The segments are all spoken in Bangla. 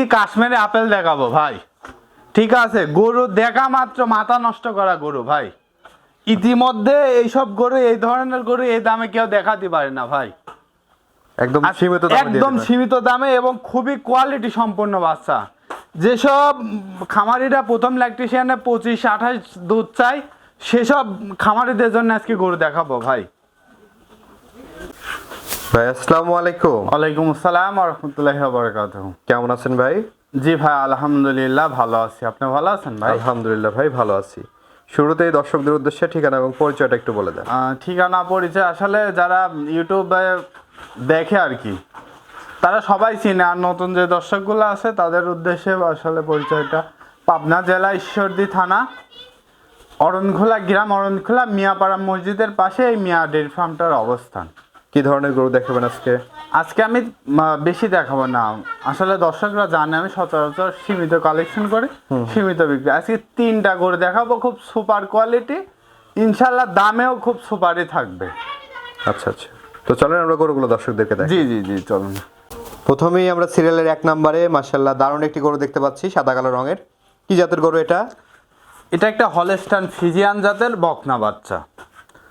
আজকে কাশ্মীরে আপেল দেখাবো ভাই? ঠিক আছে গরু দেখা মাত্র মাথা নষ্ট করা গরু ভাই। ইতিমধ্যে এইসব গরু এই ধরনের গরু এই দামে কেউ দেখাতে পারে না ভাই। একদম সীমিত দামে একদম সীমিত দামে এবং খুবই কোয়ালিটি সম্পন্ন বাচ্চা। যেসব খামারিরা প্রথম ল্যাকটেশিয়ানে পঁচিশ আঠাশ দুধ চাই সেসব খামারিদের জন্য আজকে গরু দেখাবো ভাই। ভাই আসসালামু আলাইকুম। ওয়ালাইকুম আসসালাম রহমতুল্লাহ বরকাত কেমন আছেন ভাই? জি ভাই আলহামদুলিল্লাহ ভালো আছি। আপনি ভালো আছেন ভাই? আলহামদুলিল্লাহ ভাই ভালো আছি। শুরুতেই দর্শকদের উদ্দেশ্যে ঠিকানা এবং পরিচয়টা একটু বলে দেন। ঠিকানা পরিচয় আসলে যারা ইউটিউবে দেখে আর কি তারা সবাই চিনে। আর নতুন যে দর্শকগুলো আছে তাদের উদ্দেশ্যে আসলে পরিচয়টা। পাবনা জেলা ঈশ্বরদী থানা অরণখোলা গ্রাম অরণখোলা মিয়াপাড়া মসজিদের পাশে এই মিয়া ডেয়ারি ফার্মটার অবস্থান। কি ধরনের গরু দেখাবেন আজকে? আজকে আমি বেশি দেখাবো না। আসলে দর্শকরা জানে আমি সচরাচর সীমিত কালেকশন করে সীমিত বিক্রি। আজকে তিনটা গরু দেখাবো খুব সুপার কোয়ালিটি ইনশাল্লাহ দামেও খুব সুপারই থাকবে। আচ্ছা আচ্ছা। তো চলেন আমরা গরুগুলো দর্শকদেরকে দেখ জি জি জি চলুন। প্রথমেই আমরা সিরিয়ালের এক নম্বরে মার্শাল্লাহ দারুণ একটি গরু দেখতে পাচ্ছি সাদা কালো রঙের। কি জাতের গরু এটা? এটা একটা হলেস্টান ফিজিয়ান জাতের বকনা বাচ্চা।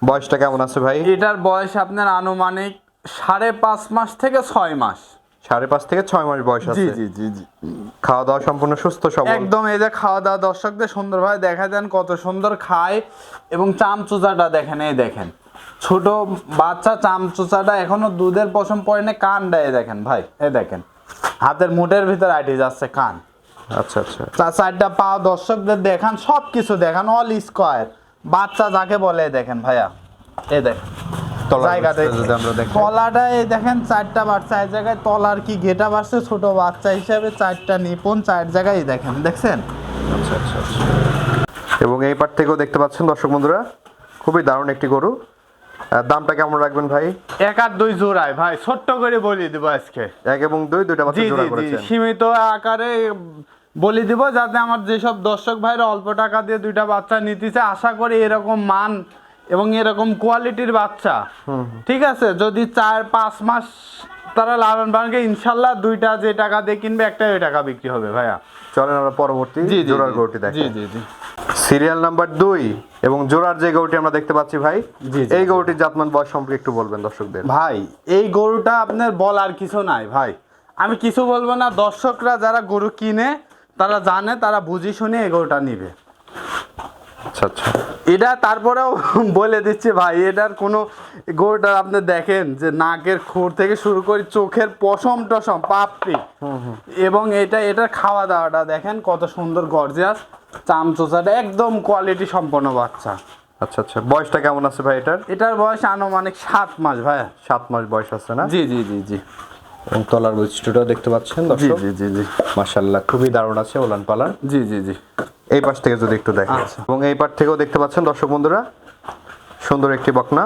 বয়সটা কেমন আছে ভাই? এটার বয়স আপনার আনুমানিক সাড়ে পাঁচ মাস থেকে ছয় মাস। সাড়ে পাঁচ থেকে ছয় মাস বয়স আছে। জি জি জি। খাওয়া দাওয়া সম্পূর্ণ সুস্থ সবল। একদম এই যে খাওয়া দাওয়া দর্শকদের সুন্দরভাবে দেখা দেন কত সুন্দর খায় এবং চামচুচাটা দেখেন এই দেখেন। ছোট বাচ্চা চামচুচাটা এখনও দুধের পশম পড়ে না কান দেয় দেখেন ভাই এই দেখেন। হাতের মুঠের ভিতর আইটে যাচ্ছে কান। আচ্ছা আচ্ছা। চার চারটা পা দর্শকদের দেখান সব কিছু দেখান অল স্কোয়ার বাচ্চা যাকে বলে দেখেন ভাইয়া এই দেখেন। তলাটা এই দেখেন চারটা বাচ্চা এক জায়গায় তলার কি ঘেটা বাড়ছে ছোট বাচ্চা হিসেবে চারটা নিপুণ চার জায়গায় দেখেন দেখছেন? আচ্ছা আচ্ছা আচ্ছা। এবং এই পার থেকেও দেখতে পাচ্ছেন দর্শক বন্ধুরা খুবই দারুণ একটি গরু। দামটা কেমন রাখবেন ভাই? এক আর দুই জোড়ায় ভাই ছোট্ট করে বলি দিব আজকে। এক এবং দুই দুইটা বাচ্চা জোড়া করেছেন। সীমিত আকারে বলি দিব যাতে আমার যেসব দর্শক ভাইরা অল্প টাকা দিয়ে দুইটা বাচ্চা নিতেছে আশা করি এরকম মান এবং এরকম কোয়ালিটির বাচ্চা। ঠিক আছে? যদি চার পাঁচ মাস তারা লালন পালনকে ইনশাল্লাহ দুইটা যে টাকা দিয়ে কিনবে একটা ওই টাকা বিক্রি হবে ভাইয়া। চলেন আমরা পরবর্তী জোড়ার। গরুটি জি দেখি জি জি। সিরিয়াল নাম্বার দুই এবং জোড়ার যে গরুটি আমরা দেখতে পাচ্ছি ভাই এই গরুটির জাতমান বয়স সম্পর্কে একটু বলবেন দর্শকদের। ভাই এই গরুটা আপনার বলার কিছু নাই ভাই। আমি কিছু বলব না দর্শকরা যারা গরু কিনে তারা জানে তারা বুঝি শুনে এই গরুটা নিবে। আচ্ছা আচ্ছা। এটা তারপরেও বলে দিচ্ছি ভাই এটার কোনো গরুটা আপনি দেখেন যে নাকের খুর থেকে শুরু করে চোখের পশম টসম পাপড়ি। এবং এটা এটার খাওয়া দাওয়াটা দেখেন কত সুন্দর গর্জিয়াস চামচোচাটা একদম কোয়ালিটি সম্পন্ন বাচ্চা। আচ্ছা আচ্ছা। বয়সটা কেমন আছে ভাই এটার? এটার বয়স আনুমানিক সাত মাস ভাই। সাত মাস বয়স আছে না? জি জি জি জি। এবং তলার বৈশিষ্ট্যটাও দেখতে পাচ্ছেন দর্শক। জি জি জি। মাশাল্লাহ খুবই দারুণ আছে ওলান পালান জি জি জি। এই পাশ থেকে যদি একটু দেখেন। আচ্ছা। এবং এই পাশ থেকেও দেখতে পাচ্ছেন দর্শক বন্ধুরা সুন্দর একটি বকনা।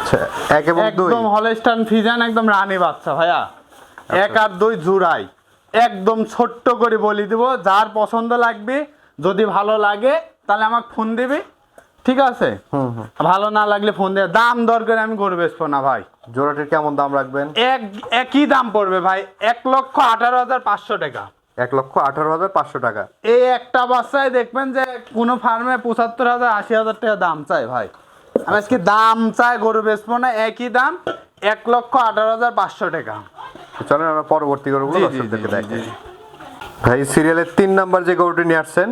আচ্ছা এক এবং দুই। একদম হলেস্টান ফিজান একদম রানী বাচ্চা ভাইয়া। এক আর দুই জুড়াই। একদম ছোট্ট করে বলি দিব যার পছন্দ লাগবে যদি ভালো লাগে তাহলে আমাকে ফোন দিবি। ঠিক আছে? ভালো না লাগলে ফোন দিয়ে দাম দর করে আমি গরু বেচবো না ভাই। জোড়াটির কেমন দাম রাখবেন? এক একই দাম পড়বে ভাই। এক লক্ষ আঠারো হাজার পাঁচশো টাকা। এক লক্ষ আঠারো হাজার পাঁচশো টাকা। এই একটা বাচ্চায় দেখবেন যে কোনো ফার্মে পঁচাত্তর হাজার আশি হাজার টাকা দাম চাই ভাই। আমি আজকে দাম চাই গরু বেচবো না একই দাম এক লক্ষ আঠারো হাজার পাঁচশো টাকা। চলেন আমরা পরবর্তী গরুগুলো দর্শকদেরকে ভাই সিরিয়ালের তিন নাম্বার যে গরুটি নিয়ে আসছেন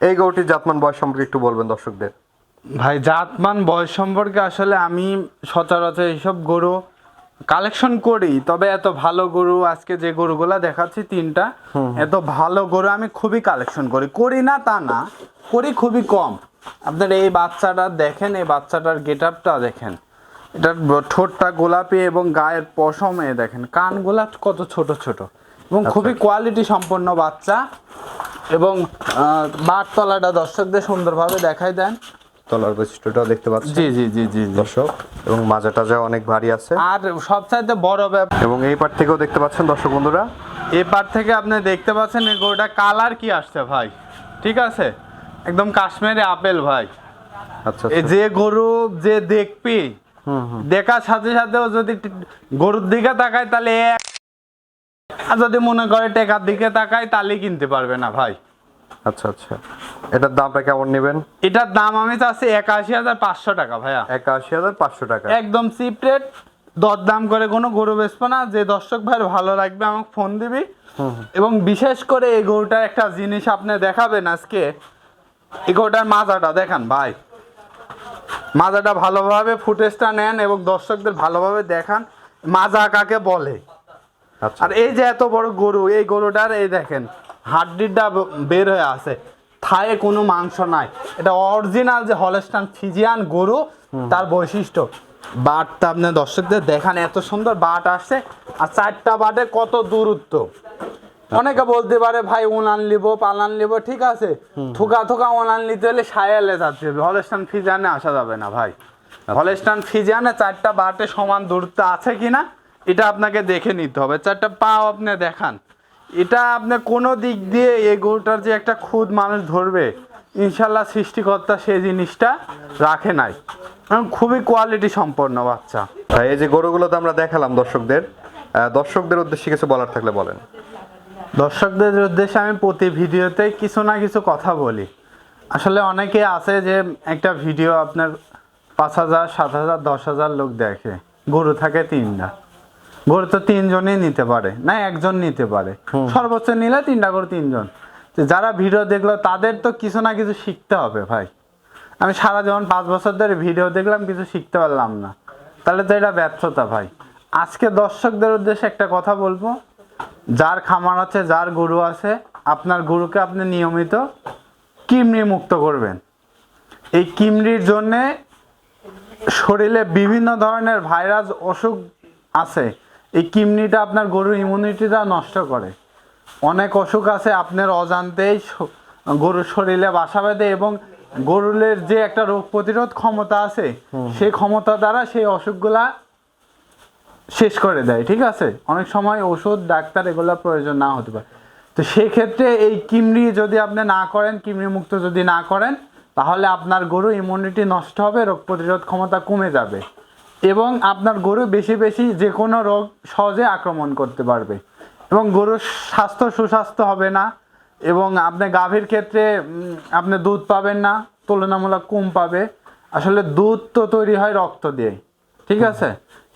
এই গরুটির জাতমান বয়স সম্পর্কে একটু বলবেন দর্শকদের। ভাই জাতমান বয়স সম্পর্কে আসলে আমি সচরাচর এইসব গরু কালেকশন করি তবে এত ভালো গরু আজকে যে গরুগুলা দেখাচ্ছি তিনটা এত ভালো গরু আমি খুবই কালেকশন করি। করি না তা না করি খুবই কম। আপনার এই বাচ্চাটা দেখেন এই বাচ্চাটার গেট আপটা দেখেন। এটার ঠোঁটটা গোলাপি এবং গায়ের পশমে দেখেন। কানগুলা কত ছোট ছোট। এবং খুবই কোয়ালিটি সম্পন্ন বাচ্চা। এবং বারতলাটা দর্শকদের সুন্দরভাবে দেখাই দেন। তলার বৈশিষ্ট্যটাও দেখতে পাচ্ছেন। জি জি জি জি দর্শক এবং মাজা টাজা অনেক ভারী আছে। আর সবচাইতে বড় ব্যাপার এবং এই পার থেকেও দেখতে পাচ্ছেন দর্শক বন্ধুরা। এ পার থেকে আপনি দেখতে পাচ্ছেন এই গরুটা কালার কি আসছে ভাই। ঠিক আছে? একদম কাশ্মীরি আপেল ভাই। আচ্ছা এই আচ্ছা। যে গরু যে দেখবি দেখার সাথে সাথেও যদি গরুর দিকে তাকায় তাহলে আর যদি মনে করে টেকার দিকে তাকাই তাহলে কিনতে পারবে না ভাই। আচ্ছা আচ্ছা। এটার দামটা কেমন নেবেন? এটার দাম আমি চাচ্ছি একাশি হাজার পাঁচশো টাকা ভাইয়া। একাশি হাজার পাঁচশো টাকা। একদম চিপ রেট দরদাম করে কোনো গরু বেচবো না। যে দর্শক ভাইয়ের ভালো লাগবে আমাকে ফোন দিবি। এবং বিশেষ করে এই গরুটার একটা জিনিস আপনি দেখাবেন আজকে। এই গরুটার মাজাটা দেখান ভাই। মাজাটা ভালোভাবে ফুটেজটা নেন এবং দর্শকদের ভালোভাবে দেখান। মাজা কাকে বলে? আচ্ছা। আর এই যে এত বড় গরু এই গরুটার এই দেখেন হাড্ডিটা বের হয়ে আছে থায়ে কোনো মাংস নাই। এটা অরিজিনাল যে হলস্টান ফিজিয়ান গরু তার বৈশিষ্ট্য। বাটটা আপনি দর্শকদের দেখান এত সুন্দর বাট আসছে। আর চারটা বাটে কত দূরত্ব। অনেকে বলতে পারে ভাই উনান লিব পালান লিব ঠিক আছে। থুকা থুকা উনান নিতে হলে সায়ালে যাচ্ছে। হলস্টান ফিজিয়ানে আসা যাবে না ভাই। হলস্টান ফিজিয়ানে চারটা বাটে সমান দূরত্ব আছে কিনা এটা আপনাকে দেখে নিতে হবে। চারটা পাও আপনি দেখান। এটা আপনি কোনো দিক দিয়ে এই গরুটার যে একটা খুদ মানুষ ধরবে ইনশাল্লাহ সৃষ্টিকর্তা সেই জিনিসটা রাখে নাই। খুবই কোয়ালিটি সম্পন্ন বাচ্চা। এই যে গরুগুলো তো আমরা দেখালাম দর্শকদের দর্শকদের উদ্দেশ্যে কিছু বলার থাকলে বলেন। দর্শকদের উদ্দেশ্যে আমি প্রতি ভিডিওতে কিছু না কিছু কথা বলি। আসলে অনেকে আছে যে একটা ভিডিও আপনার পাঁচ হাজার সাত হাজার দশ হাজার লোক দেখে। গরু থাকে তিনটা। গরু তো তিনজনই নিতে পারে। না একজন নিতে পারে। সর্বোচ্চ নিলে তিনটা গরু তিনজন। যারা ভিডিও দেখল তাদের তো কিছু না কিছু শিখতে হবে ভাই। আমি সারা যেমন পাঁচ বছর ধরে ভিডিও দেখলাম কিছু শিখতে পারলাম না। তাহলে তো এটা ব্যর্থতা ভাই। আজকে দর্শকদের উদ্দেশ্যে একটা কথা বলব। যার খামার আছে যার গরু আছে আপনার গরুকে আপনি নিয়মিত কিমড়ি মুক্ত করবেন। এই কিমড়ির জন্যে শরীরে বিভিন্ন ধরনের ভাইরাস অসুখ আছে। এই কিমনিটা আপনার গরুর ইমিউনিটিটা নষ্ট করে। অনেক অসুখ আছে আপনার অজান্তেই গরুর শরীরে বাসা বেঁধে এবং গরুলের যে একটা রোগ প্রতিরোধ ক্ষমতা আছে সেই ক্ষমতা দ্বারা সেই অসুখগুলা শেষ করে দেয় ঠিক আছে? অনেক সময় ওষুধ ডাক্তার এগুলো প্রয়োজন না হতে পারে। তো সেক্ষেত্রে এই কিমড়ি যদি আপনি না করেন কিমড়ি মুক্ত যদি না করেন তাহলে আপনার গরু ইমিউনিটি নষ্ট হবে রোগ প্রতিরোধ ক্ষমতা কমে যাবে। এবং আপনার গরু বেশি বেশি যে কোনো রোগ সহজে আক্রমণ করতে পারবে। এবং গরুর স্বাস্থ্য সুস্বাস্থ্য হবে না এবং আপনি গাভীর ক্ষেত্রে আপনি দুধ পাবেন না, তুলনামূলক কম পাবে। আসলে দুধ তো তৈরি হয় রক্ত দিয়ে, ঠিক আছে?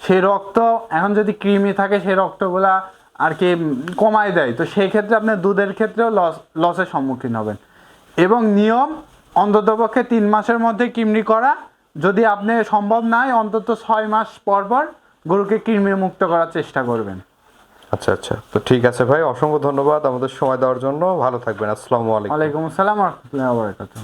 সেই রক্ত, এখন যদি কৃমি থাকে, সেই রক্তগুলা আর কি কমায় দেয়। তো সেই ক্ষেত্রে আপনি দুধের ক্ষেত্রেও লস, লসের সম্মুখীন হবেন। এবং নিয়ম, অন্ততপক্ষে তিন মাসের মধ্যে কৃমি করা যদি আপনি সম্ভব নয় অন্তত ছয় মাস পর পর গরুকে কৃমি মুক্ত করার চেষ্টা করবেন। আচ্ছা আচ্ছা। তো ঠিক আছে ভাই অসংখ্য ধন্যবাদ আমাদের সময় দেওয়ার জন্য। ভালো থাকবেন। আসসালামু আলাইকুম। ওয়ালাইকুম আসসালাম রহমতুল্লাহ বারকাতুহ।